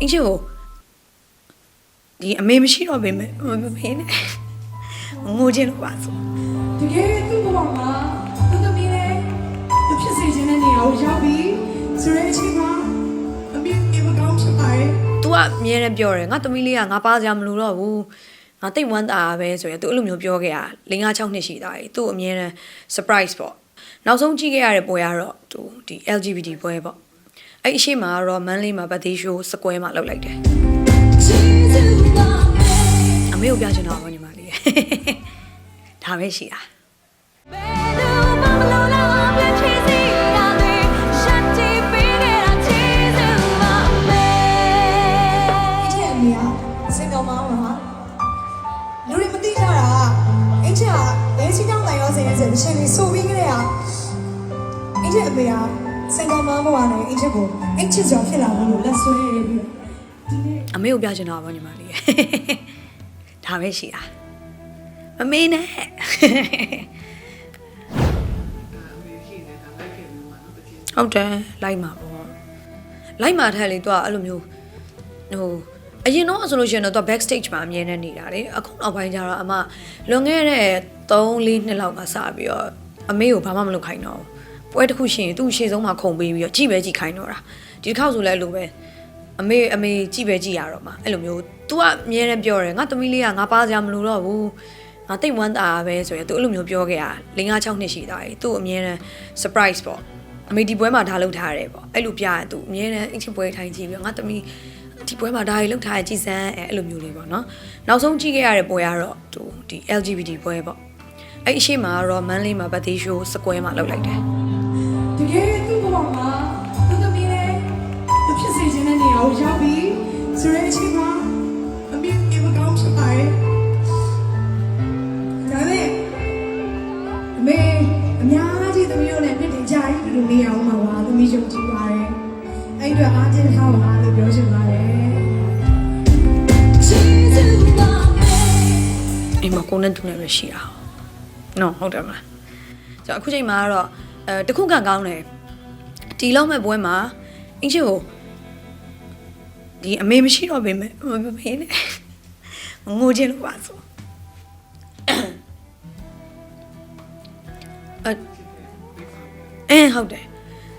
အင်းချစ်ကိုဒီအမေမရှိတော့ပေမဲ့မဖေးနဲ့ငိုချင်းလို့ပါဆို တကယ်သူ့ဘဝမှာသူသမီးနဲ့သူဖြစ်စေခြင်းတဲ့နေရာကိုရောက်ပြီးဆိုတဲ့အချိန်မှာအမေအမကောင်းဖြစ်ပါတယ် तू ကအမြဲတမ်းပြောတယ်ငါသမီးလေးကငါပါစရာမလိုတော့ဘူးငါတိတ်ဝမ်းသာပဲဆိုရင် तू အဲ့လိုမျိုးပြောခဲ့ရ၄၅6နှစ်ရှိသားတယ် तू အမြဲတမ်း surprise ပေါ့နောက်ဆုံးကြည့်ခဲ့ရတဲ့ပွဲကတော့ तू ဒီ LGBT ပွဲပေါ့ အဲ့အရှိမကတော့မန်းလေးမှာ birthday show square မှာလုပ်လိုက်တယ်အမေကိုပြချင်တော့ဘာညီမလေးဒါပဲရှိတာအင်းချစ်အမေကစင်ကောင်မောင်းမှာလူတွေမသိကြတာအင်းချစ်ကလဲချီတောင်းနိုင်ရောစင်ရဲ့ဆိုအချိန်လေးဆိုပြီးကြတဲ့အင်းချစ်အမေက စင်ကောင်မောင်းဘဝနဲ့အင်းချစ်ကိုအင်းချစ်ကြောင့်ဖြစ်လာလို့လက်ဆွဲရပြီးအမေကိုပြချင်တော့ဘာညီမလေးဒါပဲရှိတာမမေနဲ့ဟုတ်တယ်လိုက်မှာပေါ့လိုက်မှာထက်လေသူကအဲ့လိုမျိုးဟိုအရင်တော့ဆိုလို့ရှိရင်တော့သူ backstage မှာအမြဲတမ်းနေတာလေအခုနောက်ပိုင်းကျတော့အမလွန်ခဲ့တဲ့3 4နှစ်လောက်ကစပြီးတော့အမေကိုဘာမှမလုပ်ခိုင်းတော့ဘူး ပွဲတစ်ခုရှိရင်သူ့ရှေ့ဆုံးမှာခုံပေးပြီးတော့ကြည့်ပဲကြည့်ခိုင်းတော့တာဒီတစ်ခေါက်ဆိုလဲအဲ့လိုပဲ အမေအမေကြည့်ပဲကြည့်ရတော့မှာအဲ့လိုမျိုး तू ကအမြဲတမ်းပြောတယ်ငါသမီးလေးကငါပါစရာမလိုတော့ဘူးငါတိတ်ဝမ်းသာပဲဆိုရင် तू အဲ့လိုမျိုးပြောခဲ့ရ၄၅6နှစ်ရှိသားတယ် तू အမြဲတမ်း surprise ပေါ့အမေဒီပွဲမှာဒါလုပ်ထားရတယ်ပေါ့အဲ့လိုပြရ तू အမြဲတမ်းအချင်းပွဲထိုင်ကြည့်ပြီးငါသမီးဒီပွဲမှာဒါတွေလုပ်ထားရကြည်စမ်းအဲ့လိုမျိုးလေးပေါ့နော်နောက်ဆုံးကြည့်ခဲ့ရတဲ့ပွဲကတော့ तू ဒီ LGBT ပွဲပေါ့အဲ့အရှိမကတော့မန်းလေးမှာ birthday show square မှာလုပ်လိုက်တယ် တကယ်သူ့ဘဝမှာသူသမီးနဲ့သူဖြစ်စေခြင်းတဲ့နေရာကိုရောက်ပြီးဆိုတဲ့အချိန်မှာအမေအမကောင်းဖြစ်ပါတယ်ဒါနဲ့အမေအများကြီးသမီးတို့နဲ့နှစ်တည်ကြရင်ဒီလိုနေရာအောင်မှာပါသမီးယုံကြည်ပါတယ်အဲ့အတွက်အားကျင်းထားပါလို့ပြောချင်ပါတယ်အိမ်မှာကိုနဲ့တူနဲ့ပဲရှိတာနော်ဟုတ်တယ်မလားဆိုတော့အခုချိန်မှာကတော့ အဲတခုကကောင်းတယ်တီလုံးမဲ့ပွဲမှာအင်းချစ်ကိုဒီအမေမရှိတော့ပေမဲ့မဖေးနဲ့ငိုချင်းလို့ပါဆိုအဲအဲဟုတ်တယ်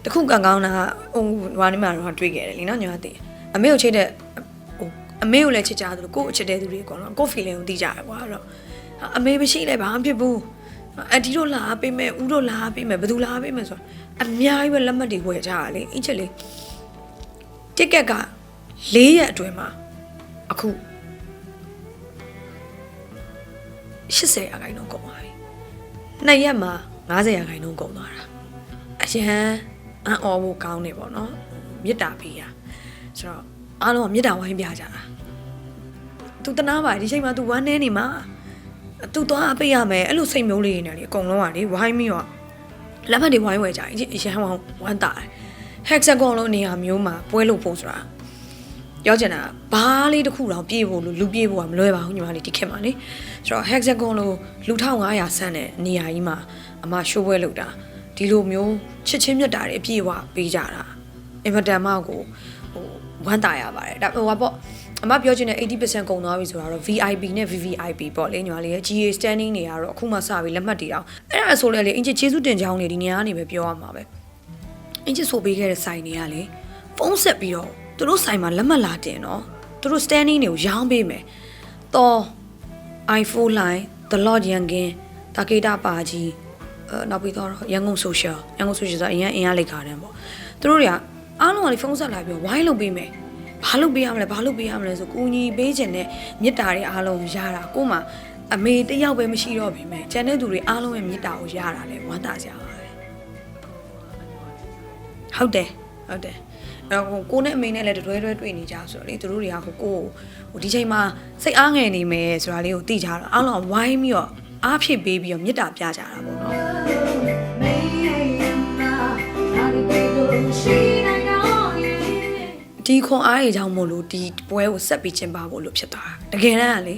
တခုကကောင်းတာဟိုဟိုနေမှာတော့တွေ့ခဲ့တယ်လीနော်ညီမသိအမေကိုချိတ်တဲ့ဟိုအမေကိုလည်းချစ်ကြတယ်လို့ကိုယ့်ကိုချစ်တဲ့သူတွေအကုန်လုံးကိုယ့် feeling ကိုသိကြတယ်ကွာအဲ့တော့အမေမရှိလဲဘာမှဖြစ်ဘူး အဒီတို့လာပေးမယ်ဦးတို့လာပေးမယ်ဘယ်သူလာပေးမယ်ဆိုတော့အများကြီးပဲလက်မှတ်တွေဝယ်ကြတာလေအင်းချက်လေးတစ်ကက်က၄ရက်အတွင်းမှာအခု80ရာခိုင်နှုန်းကုန်သွားပြီနှစ်ရက်မှာ90ရာခိုင်နှုန်းကုန်သွားတာအရန်အံ့ဩဖို့ကောင်းနေပေါ့နော်မေတ္တာပေးရဆိုတော့အားလုံးကမေတ္တာဝိုင်းပြကြတာသူတနာပါဒီချိန်မှာ तू ဝမ်းနေနေမှာ သူသွားအပိတ်ရမယ်အဲ့လိုစိတ်မျိုးလေးနေတယ်လေအကုန်လုံးကလေဝိုင်းပြီးတော့လက်ဖက်တွေဝိုင်းဝယ်ကြအရန်ဝမ်းဝမ်းတာတယ် hexagon လုံးနေရာမျိုးမှာပွဲလို့ဖို့ဆိုတာပြောချင်တာဘားလေးတစ်ခုတော့ပြေးဖို့လို့လူပြေးဖို့ကမလွယ်ပါဘူးညီမလေးဒီခေတ်မှာလေဆိုတော့ hexagon လို့လူ1500ဆန်းတဲ့နေရာကြီးမှာအမရှိုးပွဲလုပ်တာဒီလိုမျိုးချစ်ချင်းမြတ်တာတွေအပြည့်အဝပေးကြတာအင်မတန်မှကိုဟိုဝမ်းတာရပါတယ်ဒါဟိုပါပေါ့ အမပြောချင်တဲ့80%ကုန်သွားပြီဆိုတော့ VIP နဲ့ VVIP ပေါ့လေညီမလေးရဲ့ GA standing တွေကတော့အခုမှစပြီးလက်မှတ်တွေတော့အဲ့ဒါဆိုလဲလေအင်ချစ်ကျေးဇူးတင်ကြောင်းနေဒီနေရာကနေပဲပြောရမှာပဲအင်ချစ်ဆိုပေးခဲ့တဲ့ဆိုင်တွေကလေဖုန်းဆက်ပြီးတော့သူတို့ဆိုင်မှာလက်မှတ်လာတင်တော့သူတို့ standing တွေကိုရောင်းပေးမယ်တော့ iPhone line The Lord Yankin တာကေတာပါကြီးအဲနောက်ပြီးတော့ရန်ကုန် social ရန်ကုန် social ဆိုအရင်အင်အားလိုက်ခါတန်းပေါ့သူတို့တွေကအားလုံးကလေဖုန်းဆက်လာပြီးဝိုင်းလုပ်ပေးမယ် ဘာလုပ်ပေးရမလဲဘာလုပ်ပေးရမလဲဆိုကူညီပေးခြင်းနဲ့မေတ္တာတွေအားလုံးရတာကို့မှာအမေတယောက်ပဲမရှိတော့ပြီမဲ့ကျန်တဲ့သူတွေအားလုံးရဲ့မေတ္တာကိုရတာလေဝမ်းသာကြပါပဲဟုတ်တယ်ဟုတ်တယ်အဲ့တော့ကိုနဲ့အမေနဲ့လည်းတတွဲတွဲတွေ့နေကြဆိုတော့လေသူတို့တွေကကိုကိုဟိုဒီချိန်မှာစိတ်အားငယ်နေမယ်ဆိုတာလေးကိုသိကြတော့အားလုံးဝိုင်းပြီးတော့အားဖြစ်ပေးပြီးတော့မေတ္တာပြကြတာပေါ့နော် ဒီခွန်အားတွေကြောင့်မို့လို့ဒီပွဲကိုဆက်ပြီးကျင်းပဖို့လို့ဖြစ်သွားတာတကယ်တမ်းကလေ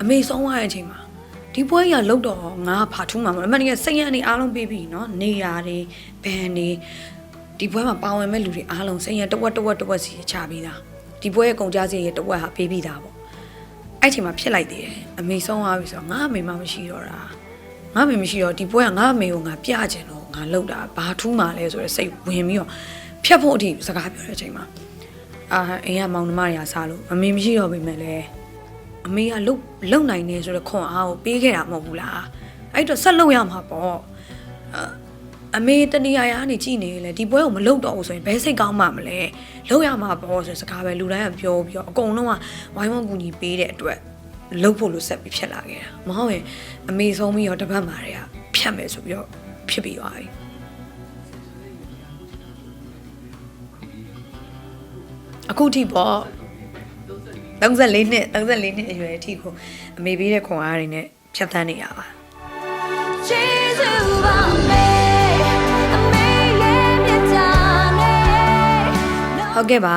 အမေဆုံးသွားတဲ့အချိန်မှာဒီပွဲကြီးကလုတ်တော့ငါဖာထူးမှာမဟုတ်အမှန်တကယ်စိတ်ရနေအားလုံးပြီးပြီနော်နေရာတွေဘန်တွေဒီပွဲမှာပါဝင်မဲ့လူတွေအားလုံးစိတ်ရတဝက်တဝက်တဝက်စီချပြီးသားဒီပွဲရဲ့ကုန်ကြစည်ရဲ့တဝက်ဟာပေးပြီးသားပေါ့အဲ့ချိန်မှာဖြစ်လိုက်သေးတယ်အမေဆုံးသွားပြီဆိုတော့ငါအမေမှမရှိတော့တာငါအမေမရှိတော့ဒီပွဲကငါအမေကိုငါပြချင်တော့ငါလုတ်တာဘာထူးမှာလဲဆိုတော့စိတ်ဝင်ပြီးတော့ဖြတ်ဖို့အထိစကားပြောတဲ့အချိန်မှာ အာအိမ်ကမောင်နှမတွေကစားလို့အမေမရှိတော့ပြီမဲ့လေအမေကလုံလုံနိုင်နေဆိုတော့ခွန်အားကိုပေးခဲ့တာမဟုတ်ဘူးလားအဲ့တော့ဆက်လုံရမှာပေါ့အာအမေတနေရာရာကနေကြည်နေလေဒီပွဲကိုမလုံတော့ဘူးဆိုရင်ဘယ်စိတ်ကောင်းမှမလဲလုံရမှာပေါ့ဆိုတဲ့စကားပဲလူတိုင်းကပြောပြီးတော့အကုန်လုံးကဝိုင်းဝန်းကူညီပေးတဲ့အတွက်လုံဖို့လို့ဆက်ပြီးဖြစ်လာခဲ့တာမဟုတ်ရင်အမေဆုံးပြီးတော့တပတ်မှာတည်းကဖြတ်မယ်ဆိုပြီးတော့ဖြစ်ပြီးသွားပြီ အခုထိပေါ့34နှစ်34နှစ်အရွယ်အထိကိုအမေပေးတဲ့ခွန်အားတွေနဲ့ဖြတ်သန်းနေရပါ Jesus about me, amazing me, ဟုတ်ကဲ့ပါ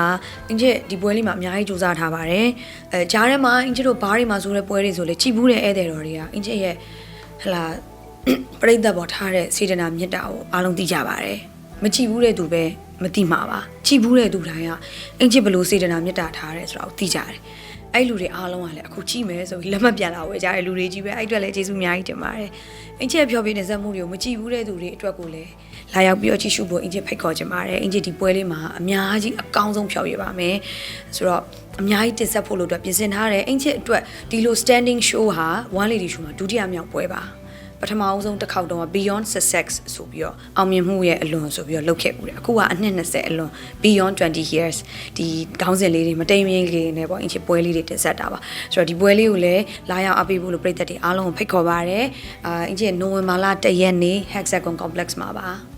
အင်ဂျစ်ဒီပွဲလေးမှာအများကြီးစူးစမ်းထားပါတယ်အဲကြားထဲမှာအင်ဂျစ်တို့ဘားတွေမှာဆိုတဲ့ပွဲတွေဆိုလေကြည်ဘူးတဲ့ဧည့်သည်တော်တွေကအင်ဂျစ်ရဲ့ဟလာပြိဿပေါ်ထားတဲ့စေတနာမြတ်တာကိုအားလုံးသိကြပါတယ်မကြည်ဘူးတဲ့သူပဲ မသိမှာပါကြည်ဘူးတဲ့သူတိုင်းကအင်ဂျစ်ဘယ်လို့စေတနာမြတ်တာထားတယ်ဆိုတာကိုသိကြတယ်အဲ့လူတွေအားလုံးကလည်းအခုကြည့်မယ်ဆိုပြီးလက်မှတ်ပြန်လာဝယ်ကြတဲ့လူတွေကြီးပဲအဲ့အတွက်လည်းကျေးဇူးအများကြီးတင်ပါတယ်အင်ဂျစ်ရဲ့ဖြောပြနေစက်မှုတွေကိုမကြည်ဘူးတဲ့သူတွေအတွက်ကိုလည်းလာရောက်ပြီးတော့ကြည့်ရှုဖို့အင်ဂျစ်ဖိတ်ခေါ်ချင်ပါတယ်အင်ဂျစ်ဒီပွဲလေးမှာအများကြီးအကောင်းဆုံးဖြောပြပါမယ်ဆိုတော့အများကြီးတင်ဆက်ဖို့လို့အတွက်ပြင်ဆင်ထားတယ်အင်ဂျစ်အတွက်ဒီလို standing show ဟာ one lady show မှာဒုတိယမြောက်ပွဲပါ ပထမအဆုံးတစ်ခေါက်တုန်းက Beyond Success ဆိုပြီးတော့အောင်မြင်မှုရဲ့အလွန်ဆိုပြီးတော့လုပ်ခဲ့ဘူးတယ်အခုကအနှစ်20အလွန် Beyond 20 years ဒီခေါင်းစဉ်လေးတွေမတိမ်မရင်းလေးတွေနဲ့ပေါ့အင်ချစ်ပွဲလေးတွေတင်ဆက်တာပါဆိုတော့ဒီပွဲလေးကိုလည်းလာရောက်အားပေးဖို့လို့ပြည်သက်တွေအားလုံးကိုဖိတ်ခေါ်ပါရစေအာအင်ချစ်နိုဝင်ဘာလ1ရက်နေ့ Hexagon Complex မှာပါ